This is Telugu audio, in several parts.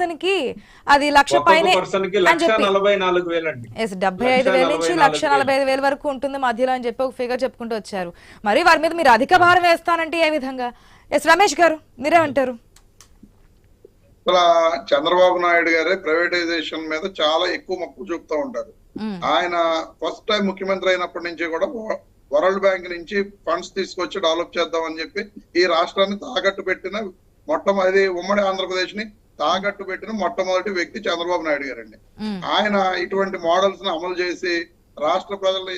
పర్సన్కి అది లక్ష పైనే డెబ్బై ఐదు వేల నుంచి లక్ష నలభై ఐదు వేల వరకు ఉంటుంది మధ్యలో అని చెప్పి ఒక ఫిగర్ చెప్పుకుంటూ వచ్చారు. మరి వారి మీద మీరు అధిక భారం వేస్తానంటే ఏ విధంగా? ఎస్ రమేష్ గారు మీరేమంటారు? చంద్రబాబు నాయుడు గారే ప్రైవేటైజేషన్ మీద చాలా ఎక్కువ మక్కువ చూపుతూ ఉంటారు. ఆయన ఫస్ట్ టైం ముఖ్యమంత్రి అయినప్పటి నుంచి కూడా వరల్డ్ బ్యాంక్ నుంచి ఫండ్స్ తీసుకొచ్చి డెవలప్ చేద్దాం అని చెప్పి ఈ రాష్ట్రాన్ని తాకట్టు పెట్టిన మొట్టమొదటి ఉమ్మడి ఆంధ్రప్రదేశ్ని తాకట్టు పెట్టిన మొట్టమొదటి వ్యక్తి చంద్రబాబు నాయుడు గారండి. ఆయన ఇటువంటి మోడల్స్ని అమలు చేసి రాష్ట్ర ప్రజల్ని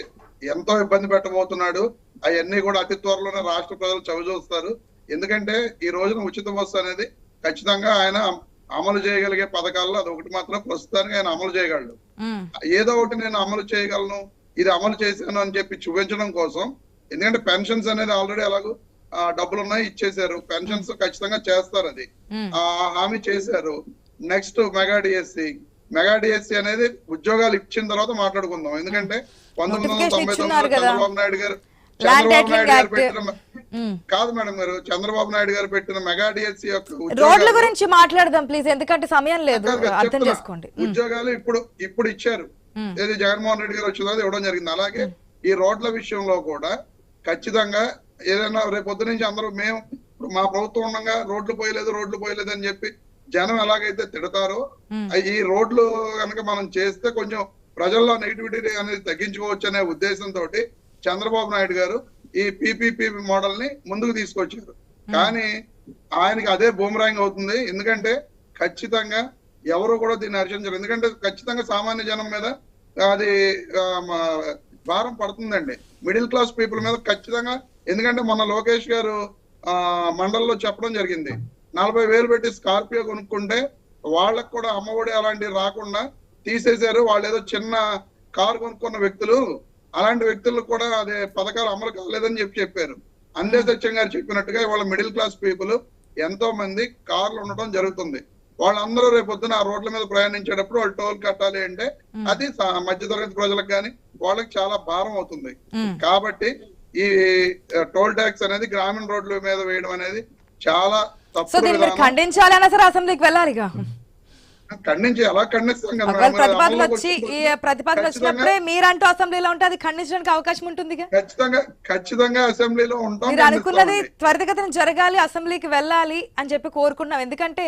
ఎంతో ఇబ్బంది పెట్టబోతున్నాడు అవన్నీ కూడా అతి త్వరలోనే రాష్ట్ర ప్రజలు చవిచూస్తారు ఎందుకంటే ఈ రోజున ఉచిత బస్సు అనేది ఖచ్చితంగా ఆయన అమలు చేయగలిగే పథకాల్లో అది ఒకటి మాత్రం ప్రస్తుతానికి ఆయన అమలు చేయగలడు. ఏదో ఒకటి నేను అమలు చేయగలను ఇది అమలు చేశాను అని చెప్పి చూపించడం కోసం ఎందుకంటే పెన్షన్స్ అనేది ఆల్రెడీ ఎలాగో ఆ, డబ్బులు ఉన్నాయి ఇచ్చేశారు పెన్షన్స్ ఖచ్చితంగా చేస్తారు అది. ఆ హామీ చేశారు next mega DSC mega DSC అనేది ఉద్యోగాలు ఇచ్చిన తర్వాత మాట్లాడుకుందాం ఎందుకంటే పంతొమ్మిది వందల తొంభై కదా. చంద్రబాబు నాయుడు గారు చంద్రబాబు నాయుడు గారు. పెట్టిన. కాదు మేడం గారు చంద్రబాబు నాయుడు గారు పెట్టిన మెగా డిఎస్సి యొక్క రోడ్ల గురించి మాట్లాడదాం ప్లీజ్ ఎందుకంటే సమయం లేదు అర్థం. చేసుకోండి. ఉద్యోగాలు ఇప్పుడు ఇప్పుడు ఇచ్చారు. ఏది జగన్మోహన్ రెడ్డి గారు వచ్చిన తర్వాత ఇవ్వడం జరిగింది అలాగే ఈ రోడ్ల విషయంలో కూడా ఖచ్చితంగా ఏదైనా రేపు పొద్దు నుంచి అందరూ మేము మా ప్రభుత్వం ఉండగా రోడ్లు పోయలేదు రోడ్లు పోయలేదు అని చెప్పి జనం ఎలాగైతే తిడతారో ఈ రోడ్లు కనుక మనం చేస్తే కొంచెం ప్రజల్లో నెగిటివిటీ అనేది తగ్గించుకోవచ్చు అనే ఉద్దేశంతో చంద్రబాబు నాయుడు గారు ఈ పీపీపీ మోడల్ని ముందుకు తీసుకొచ్చారు. కానీ ఆయనకి అదే బూమరాంగ్ అవుతుంది. ఎందుకంటే ఖచ్చితంగా ఎవరు కూడా దీన్ని హర్షించరు. ఎందుకంటే ఖచ్చితంగా సామాన్య జనం మీద అది భారం పడుతుందండి. మిడిల్ క్లాస్ పీపుల్ మీద ఖచ్చితంగా ఎందుకంటే మొన్న లోకేష్ గారు ఆ మండల్లో చెప్పడం జరిగింది. నలభై వేలు పెట్టి స్కార్పియో కొనుక్కుంటే వాళ్ళకు కూడా అమ్మఒడి అలాంటివి రాకుండా తీసేశారు. వాళ్ళు ఏదో చిన్న కారు కొనుక్కున్న వ్యక్తులు అలాంటి వ్యక్తులకు కూడా అదే పథకాలు అమలు కాలేదని చెప్పి చెప్పారు. అందే సత్యం గారు చెప్పినట్టుగా వాళ్ళ మిడిల్ క్లాస్ పీపుల్ ఎంతో మంది కార్లు ఉండటం జరుగుతుంది. వాళ్ళందరూ రేపు పొద్దున ఆ రోడ్ల మీద ప్రయాణించేటప్పుడు వాళ్ళు టోల్ కట్టాలి అంటే అది మధ్యతరగతి ప్రజలకు కానీ వాళ్ళకి చాలా భారం అవుతుంది. కాబట్టి ఈ టోల్ ట్యాక్స్ అనేది గ్రామీణ రోడ్ల మీద వేయడం అనేది చాలా విధానం ఖండించాలన్నా సరే అసెంబ్లీకి వెళ్ళాలిగా ఖండించి ఎలా ఖండిస్తాం కదా ఒకవేళ మేడం? ప్రతిపాదన అమల్లోకి వచ్చి ఈ ప్రతిపాదన వచ్చినప్పుడే మీరంటూ అసెంబ్లీలో ఉంటే అది ఖండించడానికి అవకాశం ఉంటుందిగా ఖచ్చితంగా ఖచ్చితంగా అసెంబ్లీలో ఉంటాం మీరు అనుకున్నది. త్వరితగతిన జరగాలి అసెంబ్లీకి వెళ్ళాలి అని చెప్పి కోరుకున్నాం ఎందుకంటే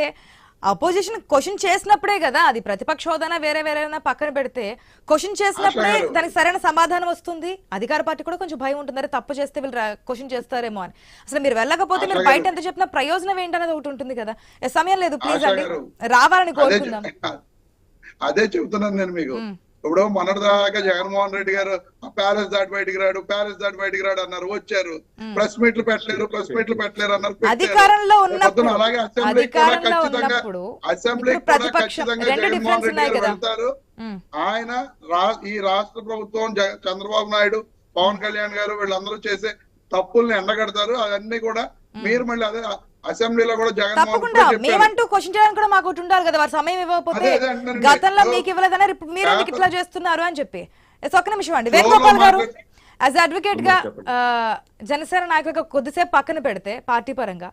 అపోజిషన్ క్వశ్చన్ చేసినప్పుడే కదా అది ప్రతిపక్ష హోదానా వేరే వేరే పక్కన పెడితే క్వశ్చన్ చేసినప్పుడే. దానికి సరైన సమాధానం వస్తుంది. అధికార పార్టీ కూడా కొంచెం భయం ఉంటుంది. అరే తప్పు చేస్తే వీళ్ళు క్వశ్చన్ చేస్తారేమో అని. అసలు మీరు వెళ్ళకపోతే మీరు బయట. ఎంత చెప్పినా ప్రయోజనం ఏంటనేది ఒకటి ఉంటుంది కదా. సమయం లేదు ప్లీజ్ అండి. రావాలని కోరుకుందాం. అదే చెబుతున్నాను నేను మీకు. ఇప్పుడు మొన్నటిదాకా జగన్మోహన్ రెడ్డి గారు ప్యాలెస్ దాటి బయటికి రాడు ప్యాలెస్ దాటి బయటికి రాడు అన్నారు వచ్చారు. ప్రెస్ మీట్లు పెట్టలేరు ప్రెస్ మీట్లు పెట్టలేరు అన్నారు అలాగే అసెంబ్లీ కూడా ఖచ్చితంగా అసెంబ్లీ కూడా ఖచ్చితంగా జగన్మోహన్ రెడ్డి గారు వెళ్తారు ఆయన రా ఈ రాష్ట్ర ప్రభుత్వం చంద్రబాబు నాయుడు పవన్ కళ్యాణ్ గారు వీళ్ళందరూ చేసే తప్పుల్ని ఎండగడతారు. అవన్నీ కూడా మీరు మళ్ళీ అదే అసెంబ్లీలో కూడా జగన్మోహన్ తప్పకుండా. మేమంటూ క్వశ్చన్ చేయడానికి కూడా మాకు ఉండాలి కదా. వారు సమయం ఇవ్వకపోతే. గతంలో మీకు ఇవ్వలేదన్నారు ఇప్పుడు మీరు ఎందుకు ఇట్లా చేస్తున్నారు అని చెప్పి. ఒక్క నిమిషం అండి. వేణుగోపాల్ గారు యాజ్ అడ్వకేట్గా ఆ, జనసేన నాయకులుగా కొద్దిసేపు పక్కన పెడితే పార్టీ పరంగా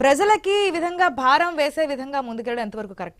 ప్రజలకి ఈ విధంగా భారం వేసే విధంగా ముందుకెళ్ళడం ఎంతవరకు కరెక్ట్